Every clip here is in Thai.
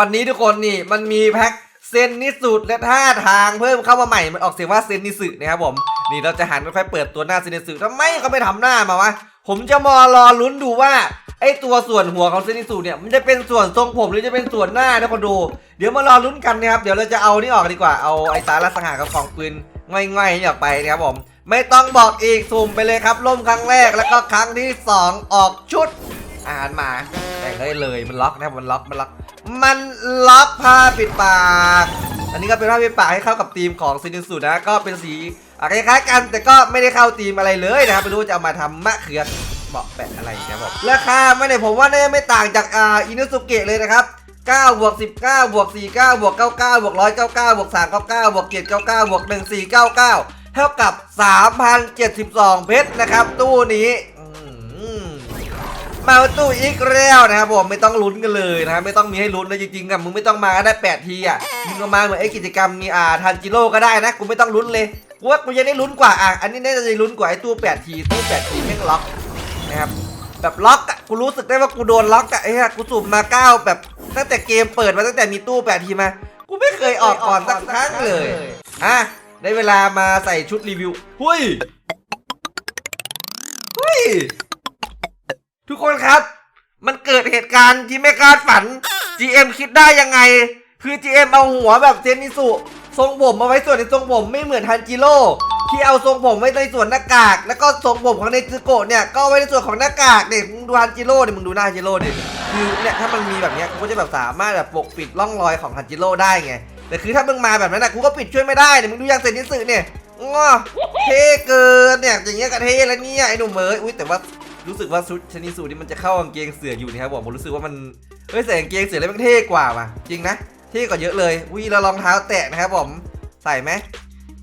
วันนี้ทุกคนนี่มันมีแพ็คเซนนิสุดและท่าทางเพิ่มเข้ามาใหม่ มันออกเสียงว่าเซนนิสึนะครับผม นี่เราจะหันไปค่อยเปิดตัวหน้าเซนนิสึทำไมเขาไม่ทำหน้ามาวะ ผมจะมารอลุ้นดูว่าไอตัวส่วนหัวของเซนนิสึเนี่ยมันจะเป็นส่วนทรงผมหรือจะเป็นส่วนหน้านะคนดู เดี๋ยวมารอลุ้นกันนะครับ เดี๋ยวเราจะเอานี่ออกดีกว่า เอาไอสาระสังหารกับของปืนง่อยๆออกไปนะครับผม ไม่ต้องบอกอีกสุ่มไปเลยครับล่มครั้งแรกแล้วก็ครั้งที่สองออกชุด อาหารหมาแต่งได้เลยมันล็อกนะครับมันล็อกมันล็อกมันล็อกผ้าปิดปาก อันนี้ก็เป็นผ้าปิดปากให้เข้ากับธีมของซินิสุนะก็เป็นสีอะคล้ายๆกันแต่ก็ไม่ได้เข้าธีมอะไรเลยนะครับไม่รู้จะเอามาทำมะเขือเบาะแปะอะไรนะบผมราคาไม่ได้ผมว่าน่าจะไม่ต่างจากอ่าอินุสุเกะเลยนะครับ9บวก19บวก49บวก99บวก199บวก399บวก799บวก1499 เท่ากับ 3,072 เพชรนะครับ ตู้นี้ มาตู้อีกแล้วนะครับผมไม่ต้องลุ้นกันเลยนะไม่ต้องมีให้ลุ้นเลยจริงๆกับมึงไม่ต้องมาก็ได้แปดทีอะมึงก็มาเหมือนไอ้กิจกรรมมีอ่าทันจิโร่ก็ได้นะกูไม่ต้องลุ้นเลยกูว่ากูจะได้ลุ้นกว่าอะอันนี้น่าจะได้ลุ้นกว่าไอ้ตู้แปดทีตู้แปดทีแม่งล็อกนะครับแบบล็อกอะกูรู้สึกได้ว่ากูโดนล็อกอะไอ้กูสุ่มมาเก้าแบบตั้งแต่เกมเปิดมาตั้งแต่มีตู้แปดทีมากูไม่เคยออกก่อนสักครั้งเลยอะได้เวลามาใส่ชุดรีวิวหุ้ยหุ้ย ทุกคนครับ มันเกิดเหตุการณ์ที่ไม่คาดฝัน GM คิดได้ยังไง คือ GM เอาหัวแบบเซนิสุทรงผมมาไว้ส่วนในทรงผมไม่เหมือนทันจิโร่ที่เอาทรงผมไว้ในส่วนหน้ากาก แล้วก็ทรงผมของเนซึโกะเนี่ยก็ไว้ในส่วนของหน้ากากเด็มึงดูทันจิโร่ดิมึงดูหน้าทันจิโร่ดิคือเนี่ยถ้ามันมีแบบเนี้ยกูก็จะแบบสามารถแบบปกปิดร่องรอยของทันจิโร่ได้ไงแต่คือถ้ามึงมาแบบนั้นนะกูก็ปิดช่วยไม่ได้เนี่ยมึงดูอย่างเซนิสึเนี่ยง้อเท่เกินเนี่ยอย่างเงี้ยก็เท่แล้วเนี่ยไอ้หนุ่มเอ๋ยอุ้ยแต่ว่า รู้สึกว่าชุดชนิดสูทนี่มันจะเข้ากางเกงเสืออยู่นะครับผมผมรู้สึกว่ามันเฮ้ยใส่กางเกงเสือแล้วมันเท่กว่าว่ะจริงนะเท่กว่าเยอะเลยวิเรารองเท้าแตะนะครับผมใส่ไหม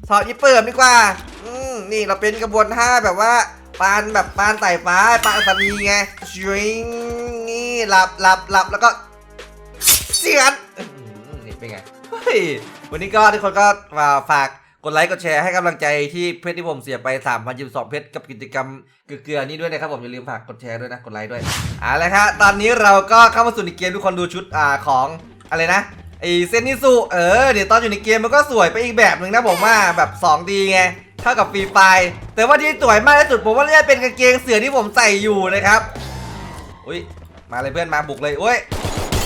ถอดอีเปิมดีกว่า อืมนี่เราเป็นกระบวนท่าแบบว่าปานแบบปานไต่ฟ้าปานอัศนีไงชิงนี่หลับหลับหลับแล้วก็เสียนอื้อหือนี่เป็นไงเฮ้ยวันนี้ก็ทุกคนก็มาฝาก กดไลค์กดแชร์ให้กำลังใจที่เพชรที่ผมเสียไป 3,022เพชรกับกิจกรรมเกลือๆนี้ด้วยนะครับผมอย่าลืมฝากกดแชร์ด้วยนะกดไลค์ด้วยเอาละครับตอนนี้เราก็เข้ามาสู่ในเกมทุกคนดูชุดอ่าของอะไรนะไอเซนนิสุเออเดี๋ยวตอนอยู่ในเกมมันก็สวยไปอีกแบบหนึ่งนะผมว่าแบบ 2D ไงเท่ากับฟรีไฟแต่ว่าที่สวยมากที่สุดผมว่าน่าจะเป็นกางเกงเสือที่ผมใส่อยู่นะครับอุ้ยมาเลยเพื่อนมาบุกเลยโอ้ย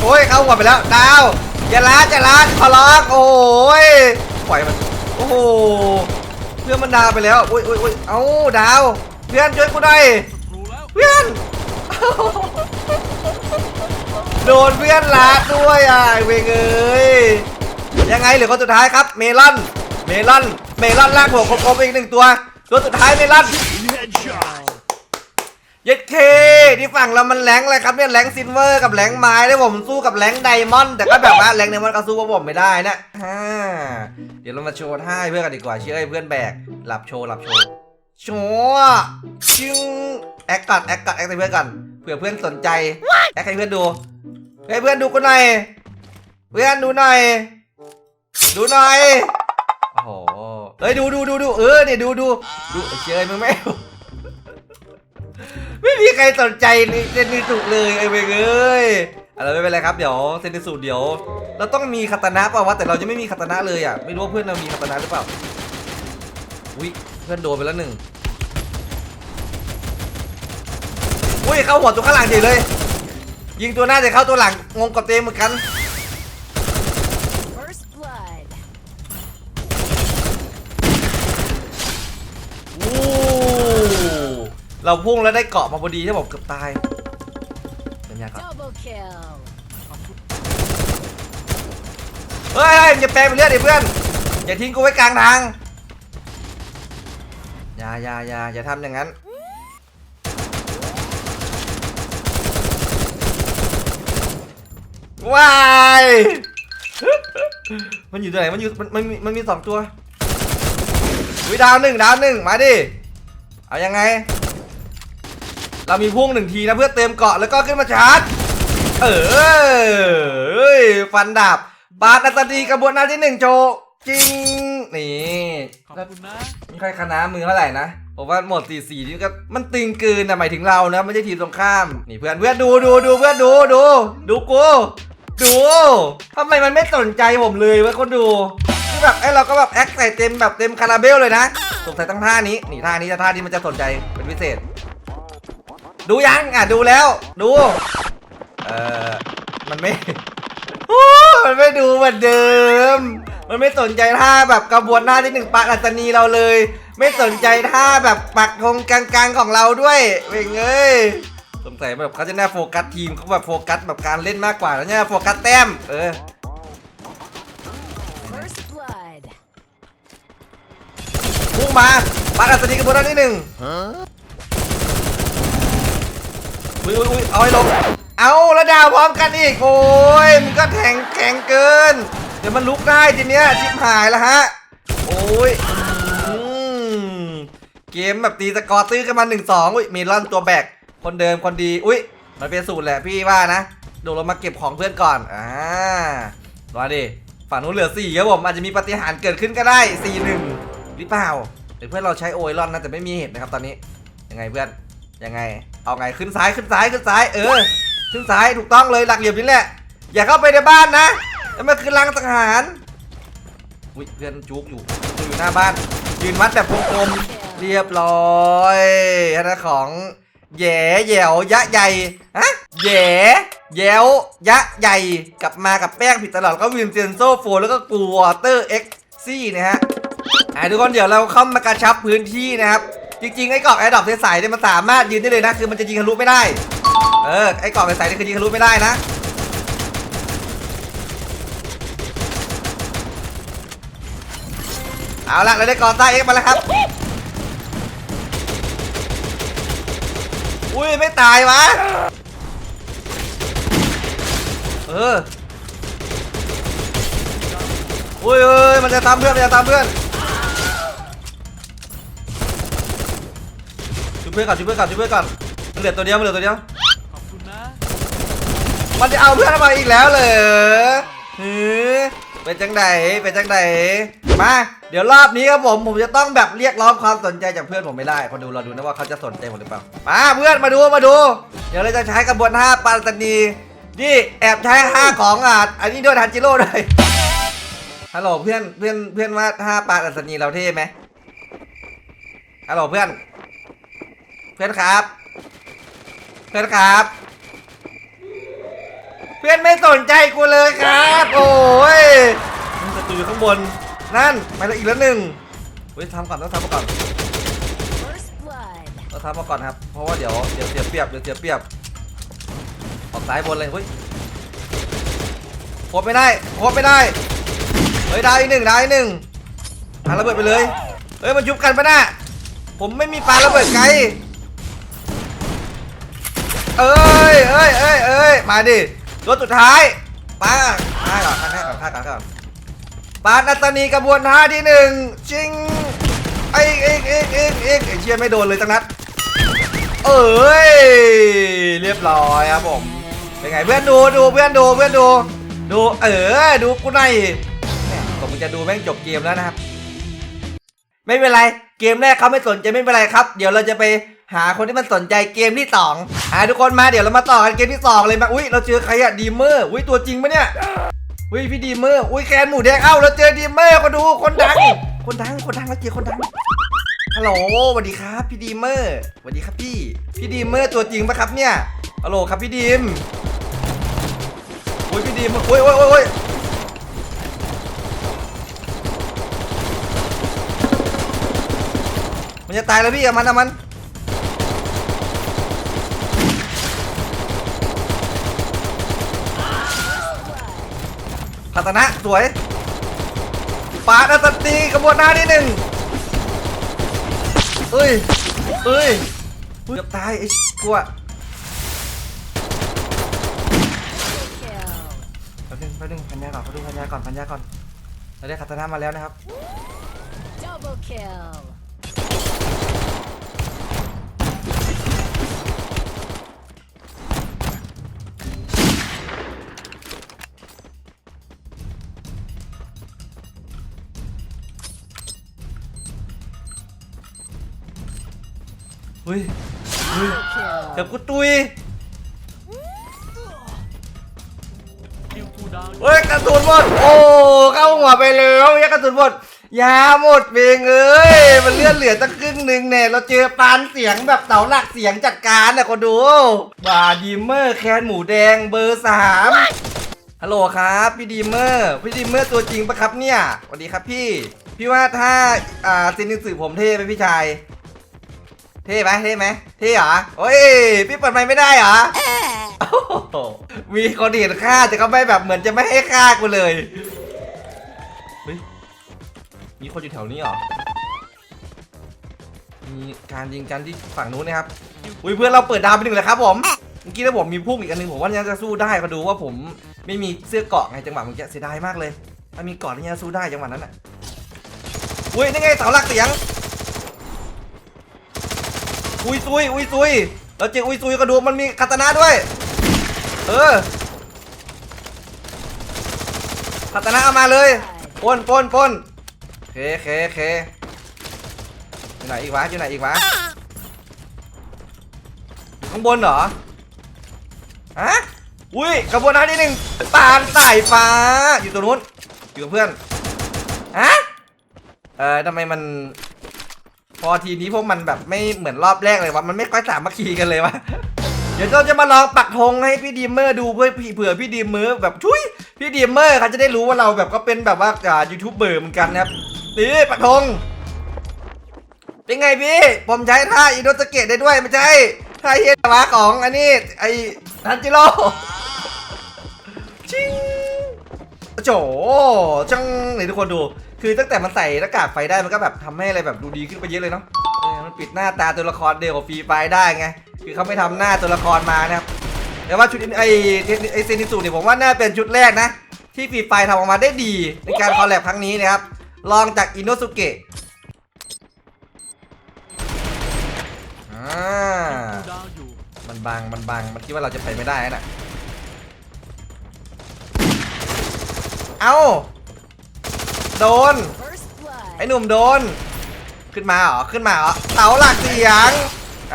โอ้ยเข้าหัวไปแล้วดาวอย่าล้าอย่าล้าขอร้องโอ้ยปล่อยมัน โอ้โหเพื่อนมันดาวไปแล้วอุ้ยอุ้ยอ้ยเอ้าดาวเพื่อนช่วยกูหน่อยเพื่อนโดนเพื่อนลาดด้วยอะเวงเอ้ยยังไงเหลือคนสุดท้ายครับ เมลอน เมลอน เมลอนลากหัวครบๆอีกหนึ่งตัว ตัวสุดท้ายเมลอน ย็ดเคที่ฝั่งเรามันแรงเลยครับเนี่ยแรงซินเวอร์กับแรงไม้ได้ผมสู้กับแรงไดมอนด์แต่ก็แบบว่าแรงไดมอนด์ก็สู้กับผมไม่ได้นะฮ่าเดี๋ยวเรามาโชว์ท่าให้เพื่อนกันดีกว่าเชื่อให้เพื่อนแบกหลับโชว์หลับโชว์โชว์ชิงแอคกัดแอคกัดแอคให้เพื่อนกันเผื่อเพื่อนสนใจแอคให้เพื่อนดูให้เพื่อนดูกูหน่อยเพื่อนดูหน่อยดูหน่อยโอ้โหเฮ้ยดูดูดูดูเออเนี่ยดูดูดูเชื่อมึงไม่ ม่มีใครสนใจเซนนิสุเลยไอ้เวงเอ้ยอะไรไม่เป็นไรครับเดี๋ยวเซนนิสุเดี๋ยว เราต้องมีคาตานะป่าวะแต่เราจะไม่มีคาตานะเลยอะไม่รู้ว่าเพื่อนเรามีคาตานะหรือเปล่าอุ้ยเพื่อนโดนไปแล้วหนึ่งอุ้ยเข้าหัวตัวข้างหลังเฉยเลย ยิงตัวหน้าแต่เข้าตัวหลังงงกับเตมเหมือนกัน เราพุ่งแล้วได้เกาะมาพอดีที่ผมเกือบตายเดี๋ยวก่อน Double kill. เฮ้ยเฮ้ยอย่าแปลงเป็นเลือดดิเพื่อน อย่าทิ้งกูไว้กลางทาง อย่าอย่าอย่าอย่าทำอย่างนั้น ว้าย มันอยู่ตัวไหน มันอยู่ มันมันมีมันมีสองตัววิดาวหนึ่งดาวหนึ่งมาดิ เอายังไง เรามีพุ่งหนึ่งทีนะเพื่อเต็มเกาะแล้วก็ขึ้นมาชาร์จ เออเอ้ยฟันดาบ บาดอัตดีกระบวนการที่หนึ่งโจจริง นี่ขอบคุณนะไม่ค่อยคณะมือเท่าไหร่นะผมว่าหมดสี่สี่นี่ก็มันตึงเกินนะหมายถึงเรานะไม่ใช่ทีมตรงข้าม นี่เพื่อนเพื่อนดูดูดูเพื่อนดูดูดูกูดูทำไมมันไม่สนใจผมเลยวะคนดูคือแบบไอ้เราก็แบบแอคใส่เต็มแบบเต็มคาราเบลเลยนะสงสัยตั้งท่านี้นี่ท่านี้จะท่านี้มันจะสนใจเป็นพิเศษ ดูยังอะดูแล้ว ดูเออมันไม่โอ้มันไม่ดูเหมือนเดิม มันไม่สนใจท่าแบบกระบวนหน้าที่หนึ่งปักอัตนีเราเลย ไม่สนใจท่าแบบปักธงกลางๆของเราด้วยเว้ยเอ้ยสงสัยแบบเขาจะแน่โฟกัสทีมเขาแบบโฟกัสแบบการเล่นมากกว่าแล้วเนี่ยโฟกัสแต้มเออ First blood. พุ่งมาปักอัตนีกระบวนหน้าที่หนึ่ง อุ้ยอุ้ยเอาให้ลง เอาแล้วดาวพร้อมกันอีก โอ้ยมันก็แข็งแข็งเกิน เดี๋ยวมันลุกได้ทีเนี้ยชิบหายแล้วฮะ โอ้ยอืมเกมแบบตีสกอร์ตื้อกันมาหนึ่งสองอุ้ยมีล่อนตัวแบก คนเดิมคนดี อุ้ยมันเป็นสูตรแหละพี่ว่านะโดดลงมาเก็บของเพื่อนก่อน อ่ามาดิ ฝั่งนู้นเหลือสี่ครับผม อาจจะมีปฏิหารเกิดขึ้นก็ได้สี่หนึ่งหรือเปล่าหรือเพื่อนเราใช้โอไอรอนนะแต่ไม่มีเหตุนะครับตอนนี้ ยังไงเพื่อน ยังไง เอาไงขึ้นซ้ายขึ้นซ้ายขึ้นซ้าย เออ ขึ้นซ้ายถูกต้องเลยหลักเหลี่ยมนี้แหละ อย่าเข้าไปในบ้านนะแล้วมันคือรังสังหารอุ้ยเพื่อนจุกอยู่อยู่หน้าบ้าน ยืนวัดแบบกลมเรียบร้อยฮะของแย่แยวยะใหญ่ฮะแย่แยวยะใหญ่กลับมากับแป้งผิดตลอดก็วินเซนโซโฟแล้วก็กูวอเตอร์เอ็กซี่นะฮะทุกคนเดี๋ยวเราเข้ามากระชับพื้นที่นะครับ จริงๆ ไอ้กรอบไอ้ดอกใสๆเนี่ยมันสามารถยืนได้เลยนะ คือมันจะยิงทะลุไม่ได้ เออ ไอ้กรอบใสๆนี่คือยิงทะลุไม่ได้นะ เอาละเราได้กอต้าเอ็กมาแล้วครับ อุ้ย ไม่ตายวะ เออ อุ้ยเอ้ยมันจะตามเพื่อน มันจะตามเพื่อน เพื่อนก่อนช่วยเพื่อนก่อนช่วยเพื่อนก่อนมันเหลือตัวเดียวมันเหลือตัวเดียวขอบคุณนะมันจะเอาเพื่อนมาอีกแล้วเหรอฮือเป็นจังไดเป็นจังไดมา เดี๋ยวรอบนี้ครับผมผมจะต้องแบบเรียกร้องความสนใจจากเพื่อนผมไม่ได้คนดูเราดูนะว่าเขาจะสนใจผมหรือเปล่ามาเพื่อนมาดูมาดู เดี๋ยวเราจะใช้กระบวนท่าปาตานีนี่แอบใช้ท่าของอะอันนี้ด้วยทันจิโร่ด้วยฮัลโหลเพื่อนเพื่อนเพื่อนว่าท่าปาตานีเราเท่ไหมฮัลโหลเพื่อน เพื่อนครับ เพื่อนครับ เพื่อนไม่สนใจกูเลยครับ โอ้ยมันศัตรูอยู่ข้างบน นั่นไปแล้วอีกแล้วหนึ่งเฮ้ยทำก่อนต้องทำมาก่อน First blood. ต้องทำมาก่อนครับ เพราะว่าเดี๋ยวเดี๋ยวเสียเปรียบเดี๋ยวเสียเปรียบออกซ้ายบนเลยเฮ้ยโคบไม่ได้โคบไม่ได้ เฮ้ยดาวอีกหนึ่งดาวอีกหนึ่งปาระเบิดไปเลย เฮ้ยมันยุบกันปะน่ะผมไม่มีปาระเบิดไกล เอ้ยเอ้ยเอ้ยเอ้ยมาดิตัวสุดท้ายป้าฆ่าก่อนฆ่าก่อนฆ่าก่อนฆ่าก่อนปานัตตานีกระบวนท่าที่หนึ่งชิงไอ้เอกเอกเอกเอกไอ้เชียไม่โดนเลยตั้งนัดเอ้ยเรียบร้อยครับผมเป็นไงเพื่อนดูดูเพื่อนดูเพื่อนดู ดูเออดูกูหน่อยผมจะดูแม่งจบเกมแล้วนะครับ ไม่เป็นไรเกมแรกเขาไม่สนใจไม่เป็นไรครับ เดี๋ยวเราจะไป หาคนที่มันสนใจเกมที่สองหาทุกคนมาเดี๋ยวเรามาต่อกันเกมที่สองเลยมาอุ้ยเราเจอใครอะดีเมอร์อุ้ยตัวจริงปะเนี่ยอุ้ยพี่ดีเมอร์อุ้ยแคนหมูแดงเอ้าเราเจอดีเมอร์ก็ดูคนดังคนดังคนดังเราเจอคนดังฮัลโหลสวัสดีครับพี่ดีเมอร์สวัสดีครับพี่พี่ดีเมอร์ตัวจริงปะครับเนี่ยฮัลโหลครับพี่ดีมอุ้ยพี่ดีมอุ้ยอุ้ยอุ้ยมันจะตายแล้วพี่อามันอามัน พัฒนะสวยปาดอัตตีกระบวนหน้าที่หนึ่งเอ้ยเอ้ยเกือบตายไอ้กลัวแป๊บนึงแป๊บนึงพันยาก่อนแป๊บนึงพันยาก่อนพันยาก่อนเราได้คาตานะมาแล้วนะครับ Double kill. เฮ้ยเฮ้ย Kill. เกือบกูตุยคิวระสุนหมดโอ้เข้าหัวไปแล้วยกระสุนหมดยาหมดเบงเอ้ยมันเลือดเหลือตั้งครึ่งหนึ่งเนี่ยเราเจอปานเสียงแบบเสาหลักเสียงจัดการนะคนดูบาดีเมอร์แคนหมูแดงเบอร์สามฮัลโหลครับพี่ดีเมอร์พี่ดีเมอร์ตัวจริงปะครับเนี่ยสวัสดีครับพี่ พี่ว่าถ้าอ่าซินิสือผมเท่ไหมพี่ชาย เท่ไหมเท่ไหมเท่เหรอโอ้ยพี่เปิดไมค์ไม่ได้เหรอมีคนเห็นค่าแต่ก็ไม่แบบเหมือนจะไม่ให้ค่ากูเลยเฮ้ยมีคนอยู่แถวนี้เหรอมีการยิงกันที่ฝั่งนู้นนะครับอุ้ยเพื่อนเราเปิดดาวไปหนึ่งเลยครับผมเมื่อกี้ถ้าผมมีพุ่งอีกอันหนึงผมว่าน่าจะสู้ได้ก็ดูว่าผมไม่มีเสื้อเกาะไงจังหวะเมื่อกี้เสียดายมากเลยถ้ามีเกาะนี่จะสู้ได้จังหวะนั้นอะอุ้ยนี่ไงเสาหลักเสียง อุ้ยซุยอุ้ยซุยเราเจออุ้ยซุยก็ดูมันมีคาตานะด้วย เออคาตานะเอามาเลยปนปนปนเคเคเคอยู่ไหนอีกวะอยู่ไหนอีกวะอยู่ข้างบนเหรอฮะอุ้ยกระบวนการที่หนึ่งปานสายฟ้าอยู่ตรงนู้นอยู่กับเพื่อนฮะเออทำไมมัน อทีนี้พวกมันแบบไม่เหมือนรอบแรกเลยวะมันไม่ค่อยสามัคคีกันเลยวะเดี๋ยวเราจะมาลองปักธงให้พี่ดีมเมอร์ดูเพื่อเผื่อพี่ดีมเมอร์แบบชุยพี่ดีมเมอร์เขาจะได้รู้ว่าเราแบบก็เป็นแบบว่าอ่ายูทูบเบอร์เหมือนกันนะครับนี่ปักธงเป็นไงพี่ ผมใช้ท่าอินโดสเกตได้ด้วยไม่ใช่ท่าเฮียวะของอันนี้ไอ้ทันจิโร่ชิงโจจังนี่ทุกคนดู คือตั้งแต่มันใส่หน้ากากไฟได้มันก็แบบทำให้อะไรแบบดูดีขึ้นไปเยอะเลยเนาะเออมันปิดหน้าตาตัวละครเดียวกับฟรีไฟได้ไง คือเขาไม่ทำหน้าตัวละครมานะครับแต่ว่าชุดไอไอเซนิสูเนี่ยผมว่าน่าเป็นชุดแรกนะ ที่ฟรีไฟทำออกมาได้ดีในการคอลแลบครั้งนี้นะครับลองจากอินโนสุเกะอ่า ดาวอยู่มันบังมันบังมันคิดว่าเราจะไปไม่ได้น่ะ เอ้า โดน First blood. ไอ้หนุ่มโดน ขึ้นมาเหรอ ขึ้นมาเหรอเสาหลักเสียง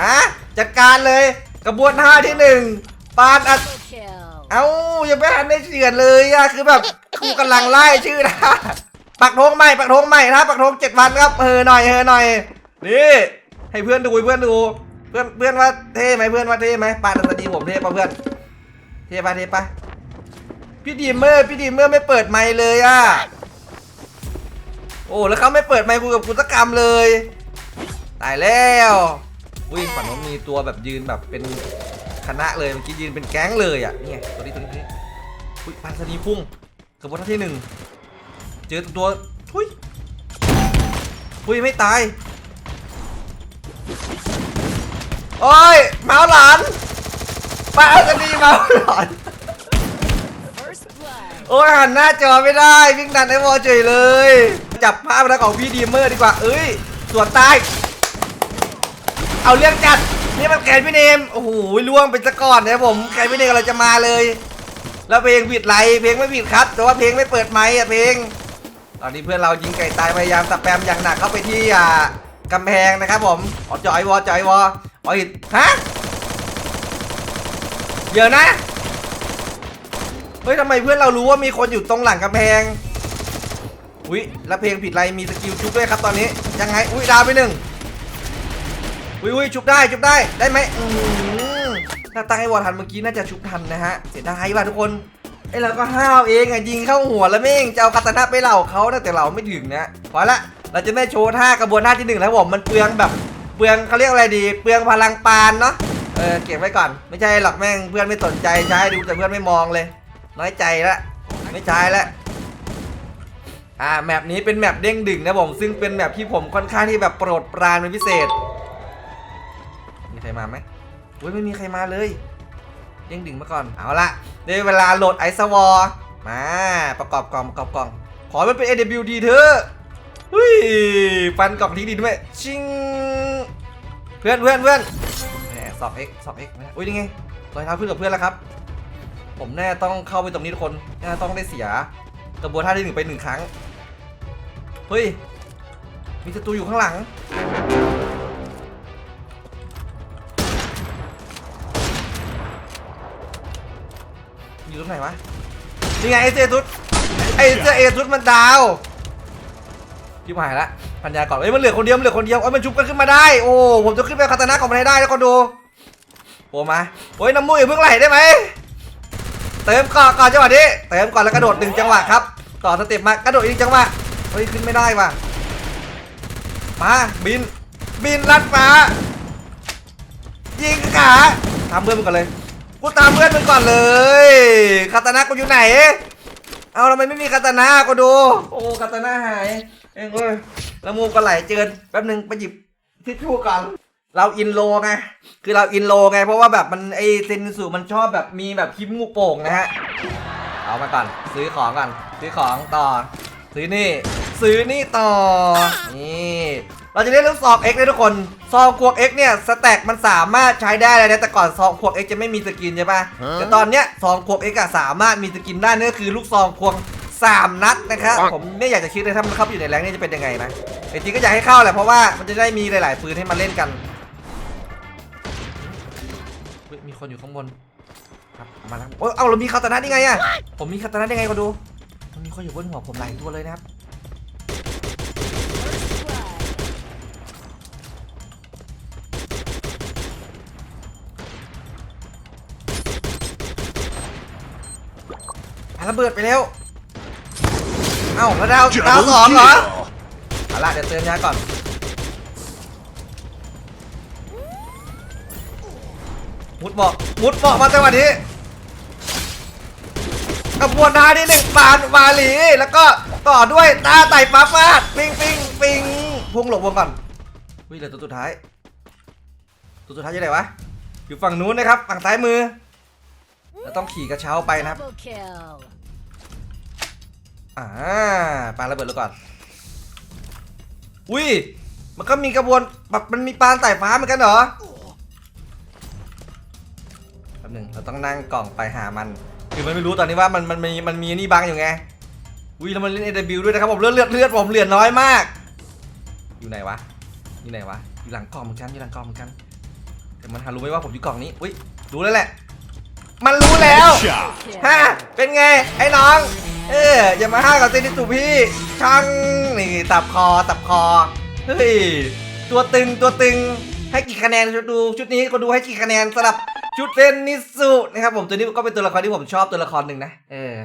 อะจัดการเลย กระบวนท่าที่หนึ่งปานอัด Double kill. เอ้ายังไม่ทันได้เฉียดเลยอะคือแบบกูกำลังไล่ชื่อนะปักธงใหม่ปักธงใหม่นะปักธงเจ็ดวันครับเฮอหน่อยเฮอหน่อยนี่ให้เพื่อนดูให้เพื่อนดู เพื่อนเพื่อนว่าเท่ไหมเพื่อนว่าเท่ไหมปานอัศดีผมเท่ปะเพื่อนเท่ปะเท่ปะพี่ดีมเมอร์พี่ดีมเมอร์ไม่เปิดไมค์เลยอะ โอ้แล้วเขาไม่เปิดไมค์คุยกับกุตกรรมเลย ตายแล้วอุ้ยฝั่งนู้นมีตัวแบบยืนแบบเป็นคณะเลยเมื่อกี้ยืนเป็นแก๊งเลยอะนี่ไงตัวนี้ตัวนี้ตัวนี้อุ้ยปานสนีพุ่งกระบวนท่าที่หนึ่งเจอตัวทุยอุ้ยไม่ตายโอ้ยเมาหลานปานสนีเมาหลาน First blood. โอ้ยหันหน้าจอไม่ได้วิ่งดันไอ้วอลเฉยเลย จับภาพแล้วของพี่ดีเมอร์ดีกว่า เอ้ยสวนตาย เอาเรื่องจัด นี่มันแขนพี่เนม โอ้โหล่วงไปซะก่อนนะผมแขนพี่เนมเราจะมาเลย แล้วเพลงผิดไร เพลงไม่ผิดครับ แต่ว่าเพลงไม่เปิดไมค์อะเพลง ตอนนี้เพื่อนเรายิงไก่ตายพยายามสแปมอย่างหนักเข้าไปที่อ่ากำแพงนะครับผมอ๋อจอยวอจอยวออ๋อหิดฮะเดี๋ยวนะ เฮ้ยทำไมเพื่อนเรารู้ว่ามีคนอยู่ตรงหลังกำแพง อุ้ยแล้วเพลงผิดไรมีสกิลชุบด้วยครับตอนนี้ยังไงอุ้ยดาวไปหนึ่งอุ้ยอุ้ยชุบได้ชุบได้ได้ไหมอืมถ้าตั้งให้วอทันเมื่อกี้น่าจะชุบทันนะฮะเสียดายว่ะทุกคนไอ้เราก็ห้าวเองอะยิงเข้าหัวแล้วเม่งจะเอาคาตานะไปเหล่าเขานะแต่เราไม่ถึงนะพอละเราจะไม่โชว์ท่ากระบวนท่าที่หนึ่งแล้วผมมันเปลืองแบบเปลืองเขาเรียกอะไรดีเปลืองพลังปานเนาะเออเก็บไว้ก่อน ไม่ใช่หรอกแม่งเพื่อนไม่สนใจใช้ดูแต่เพื่อนไม่มองเลย น้อยใจละไม่ใช้ละ อ่าแมปนี้เป็นแมปเด้งดึงนะผมซึ่งเป็นแมปที่ผมค่อนข้างที่แบบโปรดปรานเป็นพิเศษ มีใครมาไหมอุ้ยไม่มีใครมาเลยเด้งดึงมาก่อนเอาละได้เวลาโหลดไอซ์วอร์มาประกอบกล่องประกอบกล่อง ขอให้มันเป็น AWD เถอะเฮ้ยฟันกล่องทิ้งดินด้วยชิงเพื่อนเพื่อนเพื่อนแหมสอบเอ็กสอบเอ็กอุ้ยนี่ไงรอยเท้าขึ้นกับเพื่อนแล้วครับ ผมแน่ต้องเข้าไปตรงนี้ทุกคน แน่ต้องได้เสียกระบวนท่าที่หนึ่งไปหนึ่งครั้ง เฮ้ย มีศัตรูอยู่ข้างหลัง อยู่ตรงไหนวะ นี่ไงไอเซตุสไอเสื้อเอซุดมันดาวที่หายละพันยาก่อนเอ้ยมันเหลือคนเดียวมันเหลือคนเดียวเอ้ยมันชุบกันขึ้นมาได้ โอ้ผมจะขึ้นไปคาตานะของมันให้ได้แล้วก็ดูโอ้มาโอ้ยน้ำมูกอย่เพิ่งไหลได้ไหมเติมก่อนก่อนจังหวะนี้เติมก่อนแล้วกระโดดหนึ่งจังหวะครับต่อสเต็ปมากระโดดอีกจังหวะ เฮ้ยขึ้นไม่ได้ว่ะ มาบิน บินลัดฟ้า ยิงขาตามเพื่อนมึงก่อนเลย กูตามเพื่อนมึงก่อนเลยคาตานะกูอยู่ไหน เอาทำไมไม่มีคาตานะกูดู โอ้คาตานะหายเอ้ยเอ้ยแล้วมูกก็ไหลเจินแป๊บหนึงไปหยิบทิชชู่ก่อนเราอินโลไง คือเราอินโลไง เพราะว่าแบบมันไอเซนสูมันชอบแบบมีแบบคิมมูโป่งนะฮะ เอามาก่อน ซื้อของก่อน ซื้อของต่อ ซื้อนี่ ซื้อนี่ต่อ นี่ เราจะเล่นเรื่องซอง X เลยทุกคน ซองควง X เนี่ย สแต็กมันสามารถใช้ได้เลยนะแต่ก่อนซองควง X จะไม่มีสกินใช่ปะแต่ตอนเนี้ยซองควง X อะสามารถมีสกินได้นั่นก็คือลูกซองควง3 นัดนะครับ ผมไม่อยากจะคิดเลยถ้ามันเข้าไปอยู่ในแรงนี่จะเป็นยังไงนะแต่จริงก็อยากให้เข้าแหละเพราะว่ามันจะได้มีหลาย ๆ ปืนให้มาเล่นกันเฮ้ยมีคนอยู่ข้างบนครับเอามาแล้วโอ้ยเอาเรามีคาตานะนี่ไงอะผมมีคาตานะได้ไงก็ดูมันมีคนอยู่บนหัวผมหลายตัวเลยนะครับ ระเบิดไปแล้วเอ้าแล้วดาวดาวสองเหรอเอาละเดี๋ยวเตือนยาก่อนมุดเบาะมุดเบาะมาจังหวะนี้กระบวนท่าที่หนึ่งบานวาหลี แล้วก็ต่อด้วยตาไต่ฟ้าฟาดปิงปิงปิงพุ่งหลบวงก่อนวิ่งเหลือตัวสุดท้าย ตัวสุดท้ายอยู่ไหนวะอยู่ฝั่งนู้นนะครับฝั่งซ้ายมือแล้วต้องขี่กระเช้าไปนะครับ Double kill. อ่าปาระเบิดแล้วก่อน อุ้ย มันก็มีกระบวนแบบมันมีปานไต่ฟ้าเหมือนกันเหรอแป๊บหนึงเราต้องนั่งกล่องไปหามัน คือมันไม่รู้ตอนนี้ว่ามันมันมีมันมีนี่บังอยู่ไง อุ้ยแล้วมันเล่น AW ด้วยนะครับผมเลือดเลือดเลือดผมเหลือน้อยมาก อยู่ไหนวะ อยู่ไหนวะ อยู่หลังกล่องเหมือนกันอยู่หลังกล่องเหมือนกัน แต่มันหารู้ไหมว่าผมอยู่กล่องนี้ อุ้ยรู้แล้วแหละ มันรู้แล้ว Kill. ฮะเป็นไงไอ้น้อง เอออย่ามาห้ากับเซนิสุพี่ช่างนี่ตับคอตับคอเฮ้ยตัวตึงตัวตึงให้กี่คะแนนชุดดูชุดนี้ก็ดูให้กี่คะแนนสำหรับชุดเซนิสุนะครับผมตัวนี้ก็เป็นตัวละครที่ผมชอบตัวละครหนึ่งนะเออ